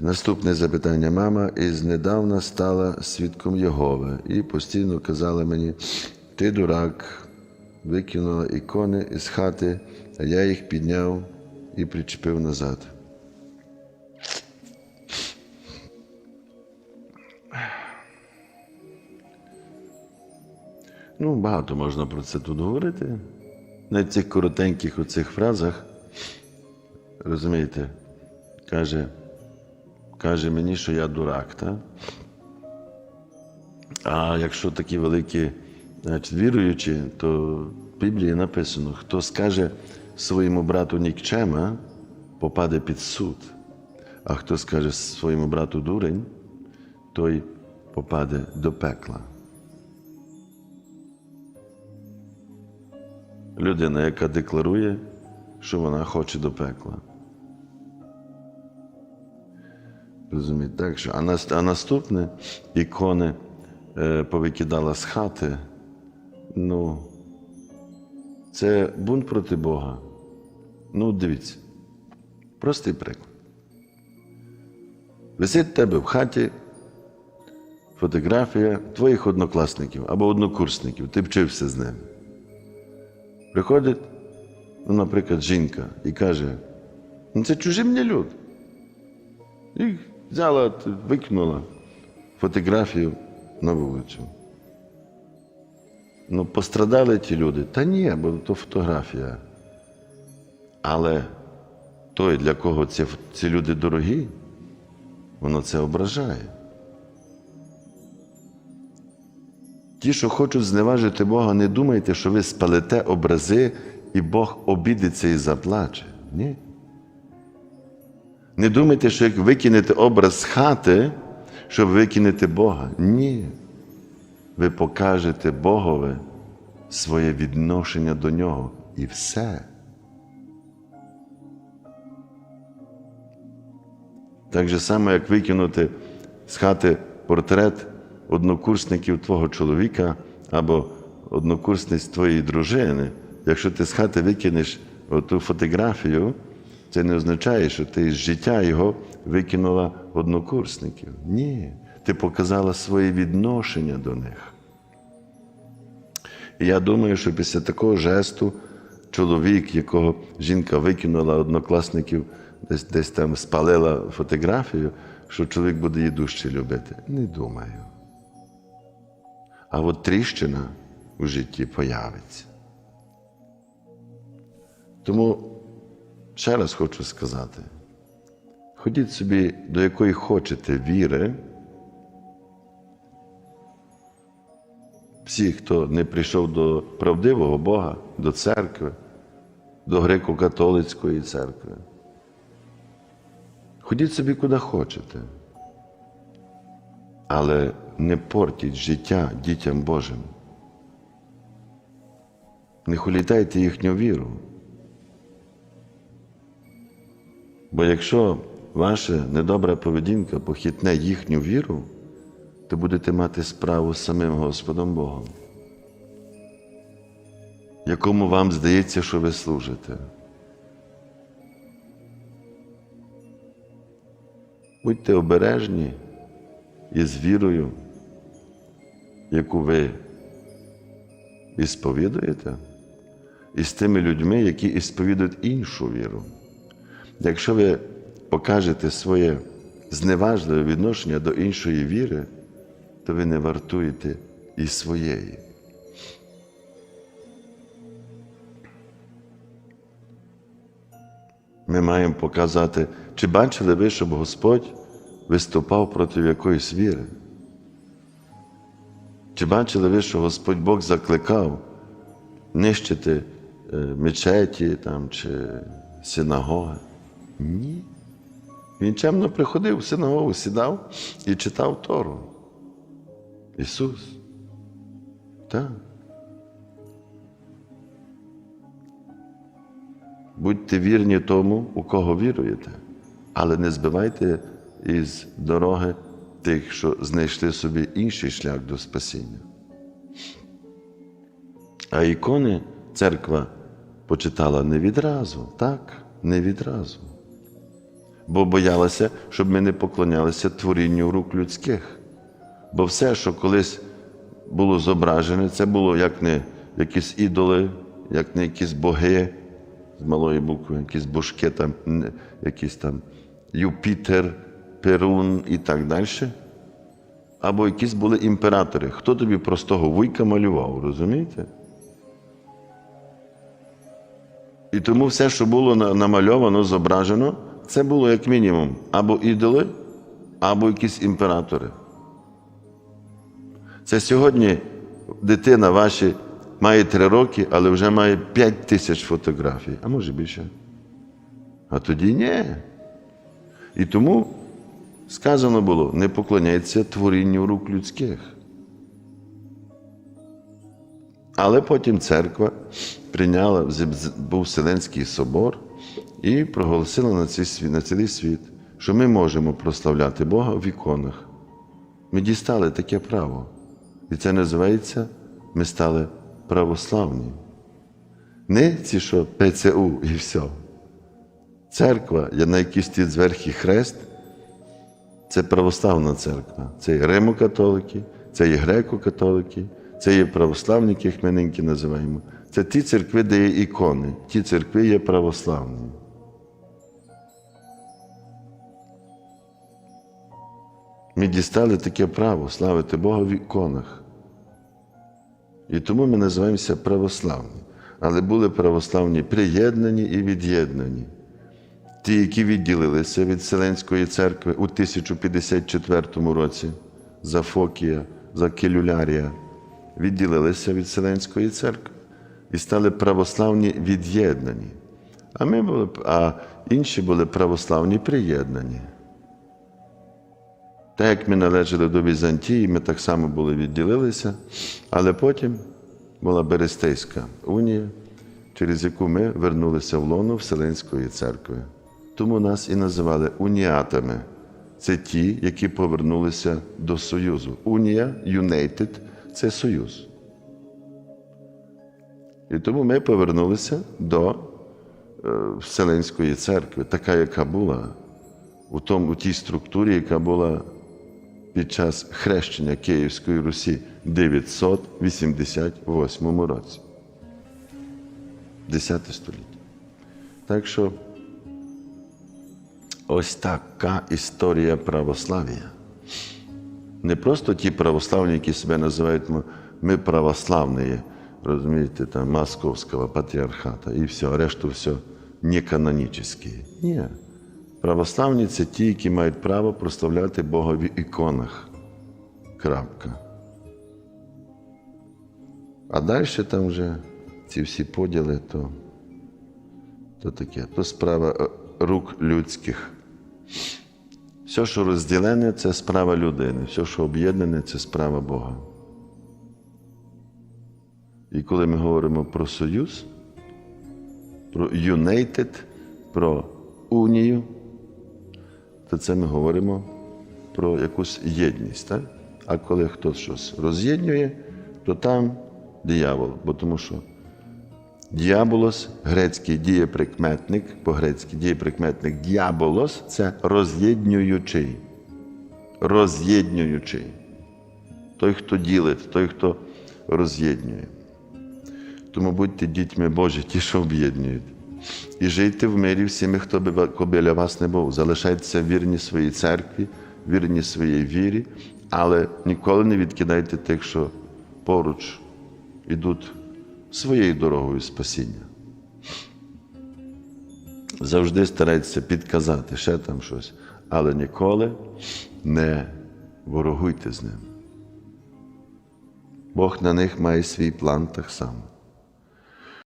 Наступне запитання. Мама із недавна стала свідком Єгови і постійно казала мені: ти дурак, викинула ікони із хати, а я їх підняв і причепив назад. Ну, багато можна про це тут говорити. На цих коротеньких оцих фразах, розумієте, каже, каже мені, що я дурак, так? А якщо такі великі значить, віруючі, то в Біблії написано, хто скаже своєму брату нікчема, попаде під суд. А хто скаже своєму брату дурень, той попаде до пекла. Людина, яка декларує, що вона хоче до пекла. Розумієте? Так що, а, нас, а наступне ікони е, повикидала з хати. Ну, це бунт проти Бога. Ну, дивіться, простий приклад. Висить тебе в хаті фотографія твоїх однокласників або однокурсників, ти вчився з ними. Приходить, ну, наприклад, жінка і каже, ну це чужі мені люди. Взяла, викинула фотографію на вулицю. Ну, пострадали ті люди. Та ні, бо то фотографія. Але той, для кого ці, ці люди дорогі, воно це ображає. Ті, що хочуть зневажити Бога, не думайте, що ви спалите образи, і Бог обідеться і заплаче. Ні. Не думайте, що як викинете образ з хати, щоб викинете Бога. Ні. Ви покажете Богові своє відношення до нього і все. Так же само, як викинути з хати портрет однокурсників твого чоловіка або однокурсниць твоєї дружини. Якщо ти з хати викинеш ту фотографію, це не означає, що ти з життя його викинула однокурсників. Ні, ти показала своє відношення до них. І я думаю, що після такого жесту чоловік, якого жінка викинула однокласників, десь десь там спалила фотографію, що чоловік буде її дужче любити. Не думаю. А от тріщина у житті появиться. Тому ще раз хочу сказати: ходіть собі, до якої хочете віри. Всі, хто не прийшов до правдивого Бога, до церкви, до греко-католицької церкви. Ходіть собі куди хочете, але не портіть життя дітям Божим. Не хулітайте їхню віру. Бо якщо ваша недобра поведінка похитне їхню віру, то будете мати справу з самим Господом Богом, якому вам здається, що ви служите. Будьте обережні із вірою, яку ви ісповідуєте, і з тими людьми, які ісповідують іншу віру. Якщо ви покажете своє зневажливе відношення до іншої віри, то ви не вартуєте і своєї. Ми маємо показати, чи бачили ви, щоб Господь виступав проти якоїсь віри? Чи бачили ви, що Господь Бог закликав нищити е, мечеті там, чи синагоги? Ні. Він чемно приходив в синагогу, сідав і читав Тору. Ісус. Так. Будьте вірні тому, у кого віруєте, але не збивайте із дороги тих, що знайшли собі інший шлях до спасіння. А ікони церква почитала не відразу, так, не відразу. Бо боялася, щоб ми не поклонялися творінню рук людських. Бо все, що колись було зображене, це було як не якісь ідоли, як не якісь боги з малої букви, якісь божки, там, якісь там Юпітер, Перун і так далі. Або якісь були імператори. Хто тобі простого вуйка малював, розумієте? І тому все, що було намальовано, зображено, це було як мінімум або ідоли, або якісь імператори. Це сьогодні дитина ваша має три роки, але вже має п'ять тисяч фотографій, а може більше. А тоді ні. І тому сказано було: не поклоняйся творінню рук людських. Але потім церква прийняла, був Вселенський собор і проголосила на, цей на цілий світ, що ми можемо прославляти Бога в іконах. Ми дістали таке право. І це називається ми стали православні. Не ці, що ПЦУ і все. Церква, на якій стоїть зверху хрест, це православна церква. Це є римокатолики, це є греко-католики, це є православні, яких ми ниньки називаємо. Це ті церкви, де є ікони. Ті церкви є православні. Ми дістали таке право славити Бога в іконах. І тому ми називаємося православні. Але були православні приєднані і від'єднані. Ті, які відділилися від Вселенської церкви у 1054 році за Фокія, за Келюлярія, відділилися від Вселенської церкви і стали православні від'єднані. А ми були, а інші були православні приєднані. Так як ми належали до Візантії, ми так само були відділилися, але потім була Берестейська унія, через яку ми вернулися в лоно Вселенської церкви. Тому нас і називали уніатами. Це ті, які повернулися до Союзу. Унія, United – це Союз. І тому ми повернулися до е, Вселенської церкви, така, яка була у, тому, у тій структурі, яка була під час хрещення Київської Русі в 988 році. 10 століття. Так що ось така історія православ'я. Не просто ті православні, які себе називають «ми- православні, розумієте, там Московського патріархата і все, решту все не канонічні. Ні. Православні це ті, які мають право прославляти Бога в іконах. Крапка. А далі там вже ці всі поділи, то, то таке, то справа е, рук людських. Все, що розділене, це справа людини, все, що об'єднане, це справа Бога. І коли ми говоримо про союз, про united, про унію, то це ми говоримо про якусь єдність. Так? А коли хтось щось роз'єднує, то там диявол, бо тому що діаболос, грецький дієприкметник, по-грецьки дієприкметник діаболос це роз'єднюючий. Роз'єднюючий. Той, хто ділить, той, хто роз'єднює. Тому будьте дітьми Божі, ті, що об'єднують. І жийте в мирі всіми, хто би біля вас не був. Залишайтеся вірні своїй церкві, вірні своїй вірі, але ніколи не відкидайте тих, що поруч ідуть своєю дорогою спасіння. Завжди старайтеся підказати ще там щось, але ніколи не ворогуйте з ним. Бог на них має свій план так само.